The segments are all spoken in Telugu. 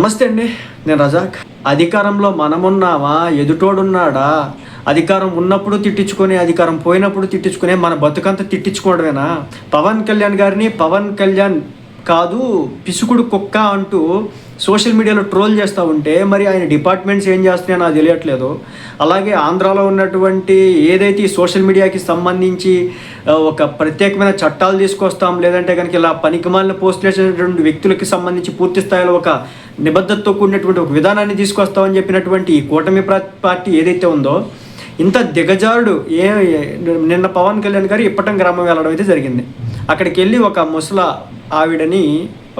నమస్తే అండి నేను రజాక్. అధికారంలో మనమున్నావా ఎదుటోడున్నాడా? అధికారం ఉన్నప్పుడు తిట్టించుకొని అధికారం పోయినప్పుడు తిట్టించుకునే మన బతుకంతా తిట్టించుకోవడమేనా? పవన్ కళ్యాణ్ గారిని పవన్ కళ్యాణ్ కాదు పిసుకుడు కుక్క అంటూ సోషల్ మీడియాలో ట్రోల్ చేస్తూ ఉంటే మరి ఆయన డిపార్ట్మెంట్స్ ఏం చేస్తున్నాయో నాకు తెలియట్లేదు. అలాగే ఆంధ్రాలో ఉన్నటువంటి ఏదైతే ఈ సోషల్ మీడియాకి సంబంధించి ఒక ప్రత్యేకమైన చట్టాలు తీసుకొస్తాం లేదంటే కనుక ఇలా పనికిమాలిన పోస్ట్ చేసినటువంటి వ్యక్తులకి సంబంధించి పూర్తి స్థాయిలో ఒక నిబద్ధతతో కూడినటువంటి ఒక విధానాన్ని తీసుకొస్తామని చెప్పినటువంటి ఈ కూటమి పార్టీ ఏదైతే ఉందో ఇంత దిగజారుడు ఏ ఏ- నిన్న పవన్ కళ్యాణ్ గారు ఇప్పటం గ్రామం వెళ్ళడం అయితే జరిగింది. అక్కడికి వెళ్ళి ఒక ముసల ఆవిడని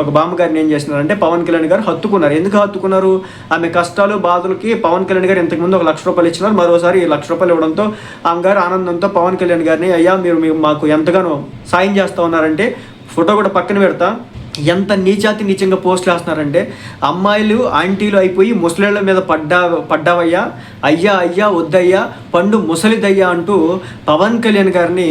ఒక బామ్మగారిని ఏం చేసినారంటే పవన్ కళ్యాణ్ గారు హత్తుకున్నారు. ఎందుకు హత్తుకున్నారు? ఆమె కష్టాలు బాధలకి పవన్ కళ్యాణ్ గారు ఇంతకుముందు ఒక లక్ష రూపాయలు ఇచ్చినారు. మరోసారి ఈ లక్ష రూపాయలు ఇవ్వడంతో ఆమె గారు ఆనందంతో పవన్ కళ్యాణ్ గారిని అయ్యా మీరు మాకు ఎంతగానో సాయం చేస్తా ఉన్నారంటే ఫోటో కూడా పక్కన పెడతా. ఎంత నీచాతి నీచంగా పోస్టులు వేస్తున్నారంటే అమ్మాయిలు ఆంటీలు అయిపోయి ముసలిళ్ళ మీద పడ్డా పడ్డావయ్యా అయ్యా అయ్యా వద్దయ్యా పండు ముసలిదయ్యా అంటూ పవన్ కళ్యాణ్ గారిని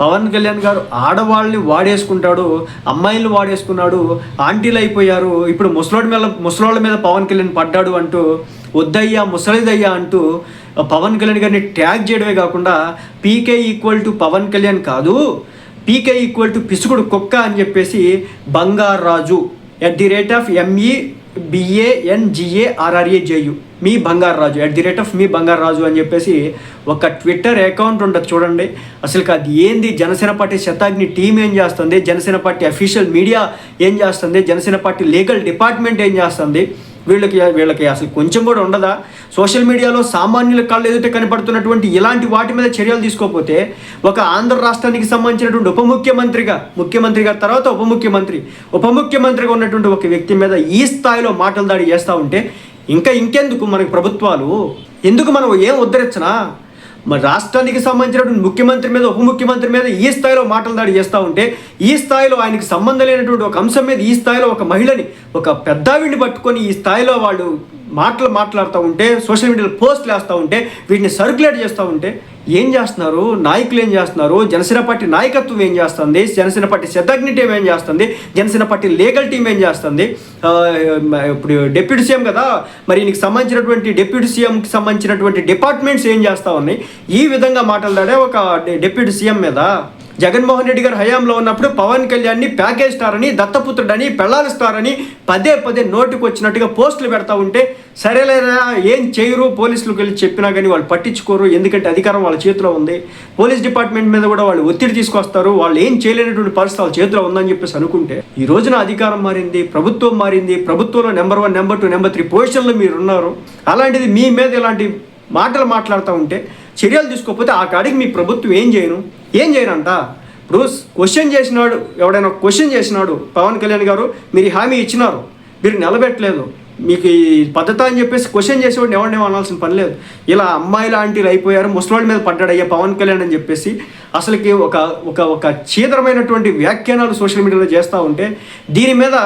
పవన్ కళ్యాణ్ గారు ఆడవాళ్ళని వాడేసుకుంటాడు అమ్మాయిలు వాడేసుకున్నాడు ఆంటీలు అయిపోయారు ఇప్పుడు ముసలోడి మీద ముసలోళ్ళ మీద పవన్ కళ్యాణ్ పడ్డాడు అంటూ వద్దయ్యా ముసలిదయ్యా అంటూ పవన్ కళ్యాణ్ గారిని ట్యాగ్ చేయడమే కాకుండా PK equal to Pawan Kalyan కాదు పీకే ఈక్వల్ టు పిసుకుడు కుక్క అని చెప్పేసి Bangaraju. At the rate of M E B A N G A R R A J U me Bangaraju. At the rate of మీ బంగారాజు అని చెప్పేసి ఒక ట్విట్టర్ అకౌంట్ ఉండదు చూడండి. అసలు అది ఏంది? జనసేన పార్టీ శతాగ్ని టీం ఏం చేస్తుంది? జనసేన పార్టీ అఫీషియల్ మీడియా ఏం చేస్తుంది? జనసేన పార్టీ లీగల్ డిపార్ట్మెంట్ ఏం చేస్తుంది? వీళ్ళకి వీళ్ళకి అసలు కొంచెం కూడా ఉండదా? సోషల్ మీడియాలో సామాన్యుల కళ్ళు ఎదుట కనపడుతున్నటువంటి ఇలాంటి వాటి మీద చర్యలు తీసుకోకపోతే ఒక ఆంధ్ర రాష్ట్రానికి సంబంధించినటువంటి ఉప ముఖ్యమంత్రిగా ముఖ్యమంత్రిగా తర్వాత ఉప ముఖ్యమంత్రి ఉప ముఖ్యమంత్రిగా ఉన్నటువంటి ఒక వ్యక్తి మీద ఈ స్థాయిలో మాటలు దాడి చేస్తూ ఉంటే ఇంకా ఇంకెందుకు మనకి ప్రభుత్వాలు? ఎందుకు మనం ఏం ఉద్ధరించనా? మరి రాష్ట్రానికి సంబంధించినటువంటి ముఖ్యమంత్రి మీద ఉప ముఖ్యమంత్రి మీద ఈ స్థాయిలో మాటలు దాడి చేస్తూ ఉంటే ఈ స్థాయిలో ఆయనకి సంబంధం లేనటువంటి ఒక అంశం మీద ఈ స్థాయిలో ఒక మహిళని ఒక పెద్దావిడిని పట్టుకొని ఈ స్థాయిలో వాళ్ళు మాటలు మాట్లాడుతూ ఉంటే సోషల్ మీడియాలో పోస్టులు వేస్తూ ఉంటే వీటిని సర్క్యులేట్ చేస్తూ ఉంటే ఏం చేస్తున్నారు? నాయకులు ఏం చేస్తున్నారు? జనసేన పార్టీ నాయకత్వం ఏం చేస్తుంది? జనసేన పార్టీ శతజ్ఞ టీం ఏం చేస్తుంది? జనసేన పార్టీ లీగల్ టీం ఏం చేస్తుంది? ఇప్పుడు డిప్యూటీ సీఎం కదా మరి నీకు సంబంధించినటువంటి డిప్యూటీ సీఎంకి సంబంధించినటువంటి డిపార్ట్మెంట్స్ ఏం చేస్తా ఉన్నాయి? ఈ విధంగా మాట్లాడాడే ఒక డిప్యూటీ సీఎం మీద. జగన్మోహన్ రెడ్డి గారు హయాంలో ఉన్నప్పుడు పవన్ కళ్యాణ్ని ప్యాకేజ్ స్టార్ అని దత్తపుత్రుడని పెళ్ళాలి స్టార్ అని పదే పదే నోటికి వచ్చినట్టుగా పోస్టులు పెడతా ఉంటే సరేలేరా ఏం చేయరు? పోలీసులకు వెళ్ళి చెప్పినా కానీ వాళ్ళు పట్టించుకోరు. ఎందుకంటే అధికారం వాళ్ళ చేతిలో ఉంది. పోలీస్ డిపార్ట్మెంట్ మీద కూడా వాళ్ళు ఒత్తిడి తీసుకొస్తారు. వాళ్ళు ఏం చేయలేనటువంటి పరిస్థితి వాళ్ళ చేతిలో ఉందని చెప్పేసి అనుకుంటే ఈ రోజున అధికారం మారింది ప్రభుత్వం మారింది ప్రభుత్వంలో number one number two number three పొజిషన్లో మీరు ఉన్నారు అలాంటిది మీ మీద ఇలాంటి మాటలు మాట్లాడుతూ ఉంటే చర్యలు తీసుకోకపోతే ఆ కాడికి మీ ప్రభుత్వం ఏం చేయను? ఏం చేయనంట? ఇప్పుడు క్వశ్చన్ చేసినాడు ఎవడైనా క్వశ్చన్ చేసినాడు పవన్ కళ్యాణ్ గారు మీరు హామీ ఇచ్చినారు. మీరు నిలబెట్టలేదు. మీకు ఈ పద్ధతి అని చెప్పేసి క్వశ్చన్ చేసేవాడిని ఎవరినేమో అనాల్సిన పని లేదు. ఇలా అమ్మాయి లాంటివి అయిపోయారు ముసలివాడి మీద పడ్డాడు అయ్యా పవన్ కళ్యాణ్ అని చెప్పేసి అసలుకి ఒక ఒక ఒక చీదరమైనటువంటి వ్యాఖ్యానాలు సోషల్ మీడియాలో చేస్తూ ఉంటే దీని మీద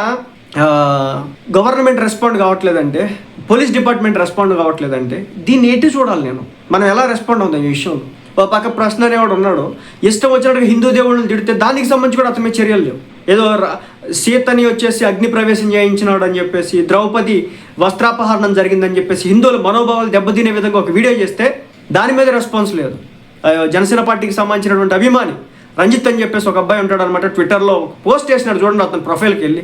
గవర్నమెంట్ రెస్పాండ్ కావట్లేదంటే పోలీస్ డిపార్ట్మెంట్ రెస్పాండ్ కావట్లేదంటే దీన్ని ఎట్టి చూడాలి నేను? మనం ఎలా రెస్పాండ్ అవుతాం ఈ విషయంలో? ఓ పక్క ప్రశ్న అనేవాడు ఉన్నాడు ఇష్టం వచ్చినట్టు హిందూ దేవుళ్ళని తిడితే దానికి సంబంధించి కూడా అతని చర్యలు లేవు. ఏదో సీతని వచ్చేసి అగ్ని ప్రవేశం చేయించినాడు అని చెప్పేసి ద్రౌపది వస్త్రాపహరణం జరిగిందని చెప్పేసి హిందువుల మనోభావాలు దెబ్బతినే విధంగా ఒక వీడియో చేస్తే దాని మీద రెస్పాన్స్ లేదు. జనసేన పార్టీకి సంబంధించినటువంటి అభిమాని రంజిత్ అని చెప్పేసి ఒక అబ్బాయి ఉంటాడు అనమాట. ట్విట్టర్లో పోస్ట్ చేసినాడు చూడండి అతని ప్రొఫైల్కి వెళ్ళి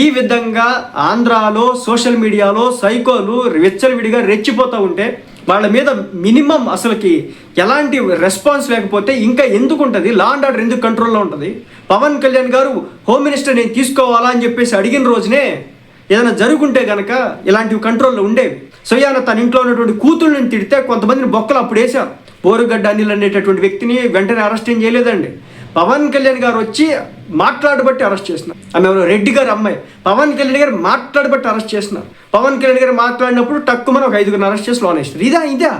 ఈ విధంగా ఆంధ్రాలో సోషల్ మీడియాలో సైకోలు విచ్చలవిడిగా రెచ్చిపోతూ ఉంటే వాళ్ళ మీద మినిమం అసలుకి ఎలాంటి రెస్పాన్స్ లేకపోతే ఇంకా ఎందుకు ఉంటుంది? లా అండ్ ఆర్డర్ ఎందుకు కంట్రోల్లో ఉంటుంది? పవన్ కళ్యాణ్ గారు హోమ్ మినిస్టర్ నేను తీసుకోవాలా అని చెప్పేసి అడిగిన రోజునే ఏదైనా జరుగుంటే గనక ఇలాంటివి కంట్రోల్లో ఉండేవి. సోయాన తన ఇంట్లో ఉన్నటువంటి కూతుళ్ళని తిడితే కొంతమందిని బొక్కలు అప్పుడు వేశారు. బోరుగడ్డ అనిల్ అనేటటువంటి వ్యక్తిని వెంటనే అరెస్ట్ ఏం చేయలేదండి. పవన్ కళ్యాణ్ గారు వచ్చి మాట్లాడబట్టి అరెస్ట్ చేసినారు ఆమె రెడ్డి గారు అమ్మాయి. పవన్ కళ్యాణ్ గారు మాట్లాడబట్టి అరెస్ట్ చేసినారు పవన్ కళ్యాణ్ గారు మాట్లాడినప్పుడు టక్కుమని ఒక ఐదుగురు అరెస్ట్ చేసి లోన్ వేసినారు ఇదా ఇదా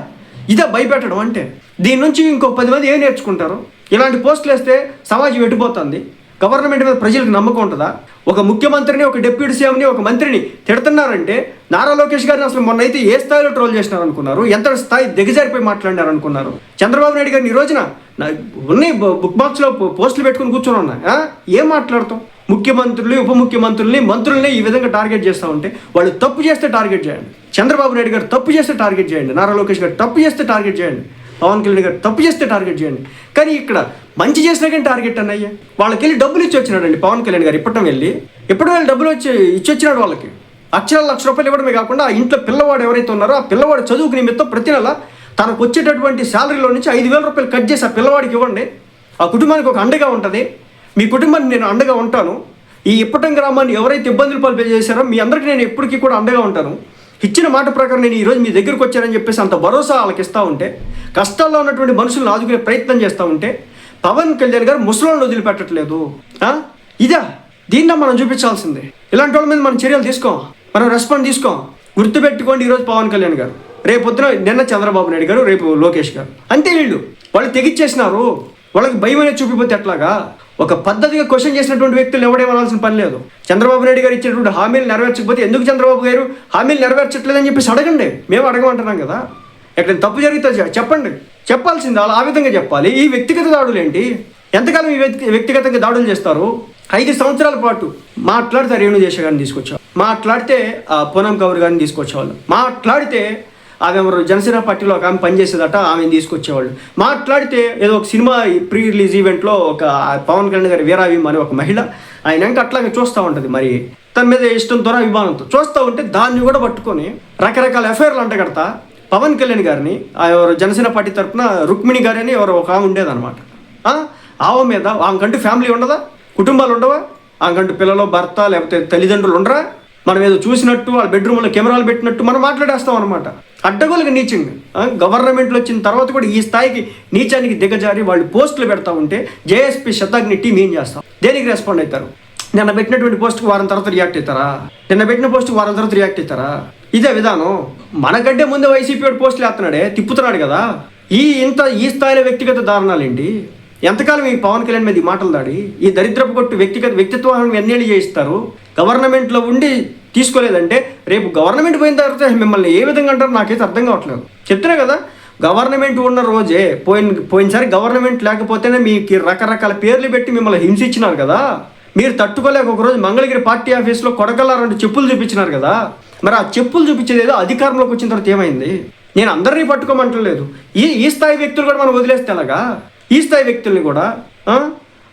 ఇదా భయపెట్టడం అంటే. దీని నుంచి ఇంకో పది మంది ఏం నేర్చుకుంటారు? ఇలాంటి పోస్టులు వేస్తే సమాజం ఎటుపోతుంది? గవర్నమెంట్ మీద ప్రజలకు నమ్మకం ఉంటుందా? ఒక ముఖ్యమంత్రిని ఒక డిప్యూటీ సీఎంని ఒక మంత్రిని తిడుతున్నారంటే నారా లోకేష్ గారిని అసలు మొన్న అయితే ఏ స్థాయిలో ట్రోల్ చేసినారనుకున్నారు? ఎంత స్థాయి దిగజారిపోయి మాట్లాడినారు అనుకున్నారు చంద్రబాబు నాయుడు గారిని ఈ రోజున ఉన్నాయి బుక్ బాక్స్లో పోస్టులు పెట్టుకుని కూర్చొని ఉన్నా. ఏం మాట్లాడతాం? ముఖ్యమంత్రులు ఉప ముఖ్యమంత్రుల్ని మంత్రుల్ని ఈ విధంగా టార్గెట్ చేస్తూ ఉంటే వాళ్ళు తప్పు చేస్తే టార్గెట్ చేయండి. చంద్రబాబు నాయుడు గారు తప్పు చేస్తే టార్గెట్ చేయండి. నారా లోకేష్ గారు తప్పు చేస్తే టార్గెట్ చేయండి. పవన్ కళ్యాణ్ గారు తప్పు చేస్తే టార్గెట్ చేయండి. కానీ ఇక్కడ మంచి చేసినా కానీ టార్గెట్ అన్నయ్య. వాళ్ళకి వెళ్ళి డబ్బులు ఇచ్చి వచ్చినాడండి పవన్ కళ్యాణ్ గారు ఇప్పటం వెళ్ళి. ఇప్పటి వెళ్ళి డబ్బులు వచ్చి ఇచ్చి వచ్చినాడు వాళ్ళకి. అక్షరాలు లక్ష రూపాయలు ఇవ్వడమే కాకుండా ఆ ఇంట్లో పిల్లవాడు ఎవరైతే ఉన్నారో ఆ పిల్లవాడు చదువుకు నిమిత్తం ప్రతి నెల తనకు వచ్చేటటువంటి శాలరీలో నుంచి ఐదు వేల రూపాయలు కట్ చేసి ఆ పిల్లవాడికి ఇవ్వండి. ఆ కుటుంబానికి ఒక అండగా ఉంటుంది. మీ కుటుంబాన్ని నేను అండగా ఉంటాను. ఈ ఇప్పటం గ్రామాన్ని ఎవరైతే ఇబ్బందులు పాలు చేశారో మీ అందరికీ నేను ఎప్పటికీ కూడా అండగా ఉంటాను. ఇచ్చిన మాట ప్రకారం నేను ఈరోజు మీ దగ్గరకు వచ్చానని చెప్పేసి అంత భరోసా వాళ్ళకి ఇస్తూ ఉంటే కష్టాల్లో ఉన్నటువంటి మనుషులను ఆదుకునే ప్రయత్నం చేస్తూ ఉంటే పవన్ కళ్యాణ్ గారు ముసలోళ్ళని వదిలిపెట్టట్లేదు. ఇదా? దీన్న మనం చూపించాల్సిందే. ఇలాంటి వాళ్ళ మీద మనం చర్యలు తీసుకోం. మనం రెస్పాండ్ తీసుకోం. గుర్తుపెట్టుకోండి ఈరోజు పవన్ కళ్యాణ్ గారు. రేపు పొద్దున నిన్న చంద్రబాబు నాయుడు గారు రేపు లోకేష్ గారు. అంతే వీళ్ళు. వాళ్ళు తెగిచ్చేసినారు. వాళ్ళకి భయం అనేది చూపిపోతే ఎట్లాగా? ఒక పద్ధతిగా క్వశ్చన్ చేసినటువంటి వ్యక్తులు ఎవడేమనాల్సిన పని లేదు. చంద్రబాబు నాయుడు గారు ఇచ్చినటువంటి హామీలు నెరవేర్చకపోతే ఎందుకు చంద్రబాబు గారు హామీలు నెరవేర్చట్లేదని చెప్పేసి అడగండి. మేము అడగమంటున్నాం కదా. ఎక్కడ తప్పు జరిగితే చెప్పండి. చెప్పాల్సింది అలా ఆ విధంగా చెప్పాలి. ఈ వ్యక్తిగత దాడులు ఏంటి? ఎంతకాలం ఈ వ్యక్తి వ్యక్తిగతంగా దాడులు చేస్తారు? ఐదు సంవత్సరాల పాటు మాట్లాడితే రేణు దేశ గారిని తీసుకొచ్చారు మాట్లాడితే పూనం కౌర్ గారిని తీసుకొచ్చేవాళ్ళు. మాట్లాడితే ఆమె జనసేన పార్టీలో ఒక ఆమె పనిచేసేదట ఆమెను తీసుకొచ్చేవాళ్ళు. మాట్లాడితే ఏదో ఒక సినిమా ప్రీ రిలీజ్ ఈవెంట్లో ఒక పవన్ కళ్యాణ్ గారి వీరాభిమ అనే ఒక మహిళ ఆయన ఇంకా అట్లాగే చూస్తూ ఉంటుంది మరి. తన మీద ఇష్టంతో అభిమానంతో. చూస్తూ ఉంటే దాన్ని కూడా పట్టుకొని రకరకాల ఎఫ్ఐఆర్లు అంటగడతా పవన్ కళ్యాణ్ గారిని ఆ ఎవరు జనసేన పార్టీ తరపున రుక్మిణి గారి అని ఎవరు ఒక ఆమె ఉండేదన్నమాట. ఆమె మీద ఆమెకంటూ ఫ్యామిలీ ఉండదా? కుటుంబాలు ఉండవా? ఆమెకంటూ పిల్లలు భర్త లేకపోతే తల్లిదండ్రులు ఉండరా? మనం ఏదో చూసినట్టు వాళ్ళ బెడ్రూమ్లో కెమెరాలు పెట్టినట్టు మనం మాట్లాడేస్తాం అనమాట అడ్డగోలుగా నీచింగ్. గవర్నమెంట్లో వచ్చిన తర్వాత కూడా ఈ స్థాయికి నీచానికి దిగజారి వాళ్ళు పోస్టులు పెడతా ఉంటే జేఎస్పీ శతాగ్ని టీం ఏం చేస్తాం? దేనికి రెస్పాండ్ అవుతారు? నిన్న పెట్టినటువంటి పోస్ట్కి వారం తర్వాత రియాక్ట్ అవుతారా? నిన్న పెట్టిన పోస్ట్కి వారం తర్వాత రియాక్ట్ అవుతారా? ఇదే విధానం. మనకంటే ముందే వైసీపీ పోస్టులు వేస్తున్నాడే తిప్పుతున్నాడు కదా. ఈ ఇంత ఈ స్థాయిలో వ్యక్తిగత దారుణాలేంటి? ఎంతకాలం ఈ పవన్ కళ్యాణ్ మీద ఈ మాటలు దాడి? ఈ దరిద్రపు కొట్టు వ్యక్తిగత వ్యక్తిత్వాన్ని ఎన్నేళ్ళు చేయిస్తారు? గవర్నమెంట్లో ఉండి తీసుకోలేదంటే రేపు గవర్నమెంట్ పోయిన తర్వాత మిమ్మల్ని ఏ విధంగా అంటారో నాకైతే అర్థం కావట్లేదు. చెప్తున్నా కదా గవర్నమెంట్ ఉన్న రోజే పోయిన పోయినసారి గవర్నమెంట్ లేకపోతేనే మీకు రకరకాల పేర్లు పెట్టి మిమ్మల్ని హింసించినారు కదా. మీరు తట్టుకోలేక ఒకరోజు మంగళగిరి పార్టీ ఆఫీస్లో కొడకల్లా రెండు చెప్పులు చూపించినారు కదా. మరి ఆ చెప్పులు చూపించేది ఏదో అధికారంలోకి వచ్చిన తర్వాత ఏమైంది? నేను అందరినీ పట్టుకోమంటలేదు. ఈ ఈ స్థాయి వ్యక్తులు కూడా మనం వదిలేస్తే ఎలాగా? ఈ స్థాయి వ్యక్తుల్ని కూడా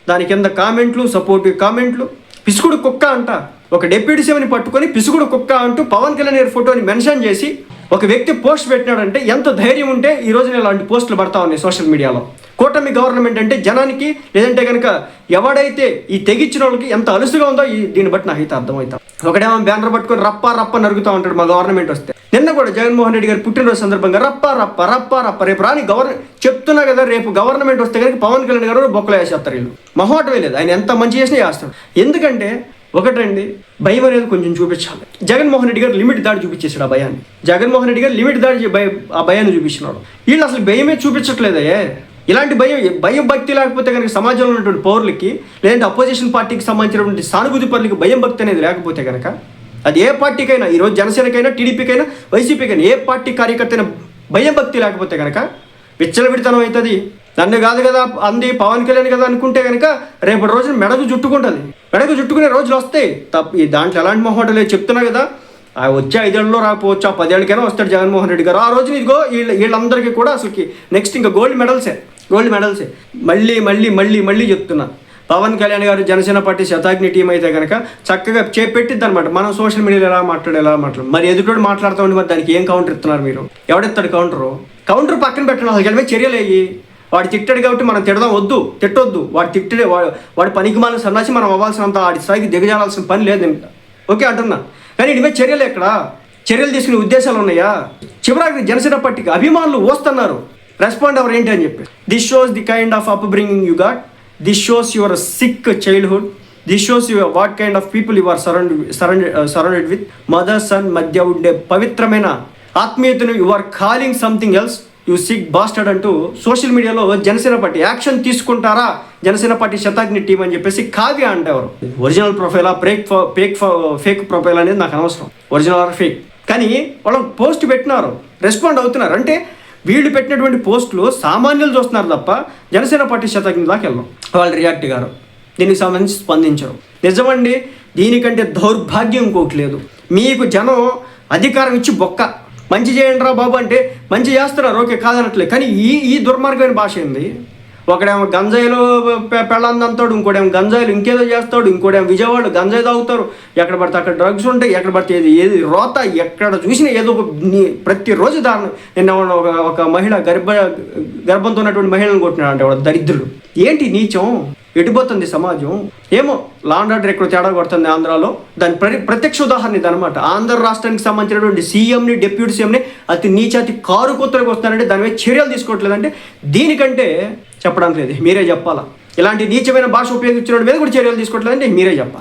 దాని కింద కామెంట్లు సపోర్టివ్ కామెంట్లు పిసుకుడు కుక్క అంట. ఒక డెప్యూటీ సీఎంని పట్టుకొని పిసుకుడు కుక్క అంటూ పవన్ కళ్యాణ్ గారి ఫోటోని మెన్షన్ చేసి ఒక వ్యక్తి పోస్ట్ పెట్టినాడంటే ఎంత ధైర్యం ఉంటే ఈ రోజున నేను ఇలాంటి పోస్టులు పడతా ఉన్నాయి సోషల్ మీడియాలో. కూటమి గవర్నమెంట్ అంటే జనానికి లేదంటే కనుక ఎవడైతే ఈ తెగిచ్చిన వాళ్ళకి ఎంత అలుసుగా ఉందో ఈ దీన్ని బట్టి నాకైతే అర్థమవుతాం. ఒకడేమో బ్యానర్ పట్టుకొని రప్ప రప్ప నరుగుతూ ఉంటాడు మా గవర్నమెంట్ వస్తే. నిన్న కూడా జగన్మోహన్ రెడ్డి గారు పుట్టినరోజు సందర్భంగా రప్ప రప్ప రప్ప రప్ప రేపు రాని గవర్న చెప్తున్నా కదా రేపు గవర్నమెంట్ వస్తే కనుక పవన్ కళ్యాణ్ గారు బొక్కలు వేసేస్తారు వీళ్ళు. మహోటమే లేదు. ఆయన ఎంత మంచి చేసినా చేస్తాడు ఎందుకంటే ఒకటండి భయం అనేది కొంచెం చూపించాలి. జగన్మోహన్ రెడ్డి గారు లిమిట్ దాడి చూపించేసాడు ఆ భయాన్ని. జగన్మోహన్ రెడ్డి గారు లిమిట్ దాడి భయ- ఆ భయాన్ని చూపించినాడు. వీళ్ళు అసలు భయమే చూపించట్లేదయ్యే ఇలాంటి భయం భయం భక్తి లేకపోతే కనుక సమాజంలో ఉన్నటువంటి పౌరులకి లేదంటే అపోజిషన్ పార్టీకి సంబంధించినటువంటి సానుభూతి పరులకి భయం భక్తి అనేది లేకపోతే కనుక అది ఏ పార్టీకైనా ఈరోజు జనసేనకైనా టీడీపీకైనా వైసీపీకైనా ఏ పార్టీ కార్యకర్తైనా భయం భక్తి లేకపోతే కనుక విచ్చలవిడితనం అవుతుంది. నన్ను కాదు కదా అంది పవన్ కళ్యాణ్ కదా అనుకుంటే కనుక రేపటి రోజున మెడకు చుట్టుకుంటుంది మెడకు చుట్టుకునే రోజులు వస్తాయి. తప్ప ఈ దాంట్లో ఎలాంటి మొహం లేదు చెప్తున్నా కదా. ఆ వచ్చే ఐదేళ్ళలో రాకపోవచ్చు ఆ పదేళ్ళకైనా వస్తాడు జగన్మోహన్ రెడ్డి గారు. ఆ రోజున ఇదిగో వీళ్ళ వీళ్ళందరికీ కూడా అసలుకి నెక్స్ట్ ఇంకా గోల్డ్ మెడల్సే గోల్డ్ మెడల్సే మళ్ళీ మళ్ళీ మళ్ళీ మళ్ళీ చెప్తున్నా. పవన్ కళ్యాణ్ గారు జనసేన పార్టీ శతాగ్ని టీం అయితే కనుక చక్కగా చేపెట్టిద్ది అనమాట మనం సోషల్ మీడియాలో ఎలా మాట్లాడు ఎలా మాట్లాడు మరి ఎదుటోడు మాట్లాడుతూ ఉండి మరి దానికి ఏం కౌంటర్ ఇస్తున్నారు మీరు? ఎవడెత్తాడు కౌంటరు కౌంటర్ పక్కన పెట్టడం అసలు చర్యలు అయ్యి వాడు తిట్టాడు కాబట్టి మనం తిడదాం వద్దు తిట్టొద్దు. వాడు తిట్టడే వాడు వాడు పనికి మాలిన సన్నాసి మనం అవ్వాల్సినంత వాడి స్థాయికి దిగజాలాల్సిన పని లేదు ఓకే అంటున్నా. కానీ ఇటువే చర్యలు ఎక్కడ? చర్యలు తీసుకునే ఉద్దేశాలు ఉన్నాయా? చివరికి జనసేన పార్టీకి అభిమానులు వస్తున్నారు రెస్పాండ్ అవర్ ఏంటి అని చెప్పి this shows the kind of upbringing you got this shows your sick childhood this shows your what kind of people you are surround surrounded surrounded with mother son మధ్య ఉండే పవిత్రమైన ఆత్మీయతను you are calling something else you sick bastard అంటూ సోషల్ మీడియాలో జనసేన పార్టీ యాక్షన్ తీసుకుంటారా? జనసేన పార్టీ శతాగ్ని టీం అని చెప్పేసి కావ్య అంటేవారు. ఒరిజినల్ ప్రొఫైలా ఫేక్ ఫేక్ ఫేక్ ప్రొఫైల్ అనేది నాకు అనవసరం. ఒరిజినల్ ఆర్ ఫేక్ కానీ వాళ్ళు పోస్ట్ పెట్టినారు. రెస్పాండ్ అవుతున్నారు. అంటే వీళ్ళు పెట్టినటువంటి పోస్టులు సామాన్యులు చూస్తున్నారు తప్ప జనసేన పార్టీ శతాగ్ని దాకా వెళ్ళాం వాళ్ళు రియాక్ట్ గారు. దీనికి సంబంధించి స్పందించరు. నిజమండి దీనికంటే దౌర్భాగ్యం ఇంకోటి లేదు. మీకు జనం అధికారం ఇచ్చి బొక్క. మంచి చేయండి రా బాబు అంటే మంచి చేస్తున్నారు. ఓకే కాదనట్లేదు. కానీ ఈ ఈ దుర్మార్గమైన భాష ఏంది? ఒకడేమో గంజాయిలో పెళ్ళందంతాడు ఇంకోడేమో గంజాయిలు ఇంకేదో చేస్తాడు ఇంకోడేమో విజయవాడ గంజాయి తాగుతారు. ఎక్కడ పడితే అక్కడ డ్రగ్స్ ఉంటాయి ఎక్కడ పడితే ఏది ఏది రోత ఎక్కడ చూసినా ఏదో ఒక నీ- ప్రతిరోజు దాని నిన్న ఒక ఒక మహిళ గర్భ గర్భంతో ఉన్నటువంటి మహిళను కొట్టినాడు అంటే వాడు దరిద్రుడు. ఏంటి నీచం? ఎటుపోతుంది సమాజం? ఏమో లాండ్ ఆర్డర్ ఎక్కడ తేడా కొడుతుంది ఆంధ్రాలో. దాని ప్ర ప్రత్యక్ష ఉదాహరణ ఇది అనమాట ఆంధ్ర రాష్ట్రానికి సంబంధించినటువంటి సీఎంని డిప్యూటీ సీఎంని అతి నీచాతి కారు కూతురికి వస్తానంటే దాని మీద చర్యలు తీసుకోవట్లేదంటే దీనికంటే చెప్పడానికి లేదు. మీరే చెప్పాలా? ఇలాంటి నీచమైన భాష ఉపయోగించిన మీద కూడా చర్యలు తీసుకోవట్లేదంటే మీరే చెప్పాలి?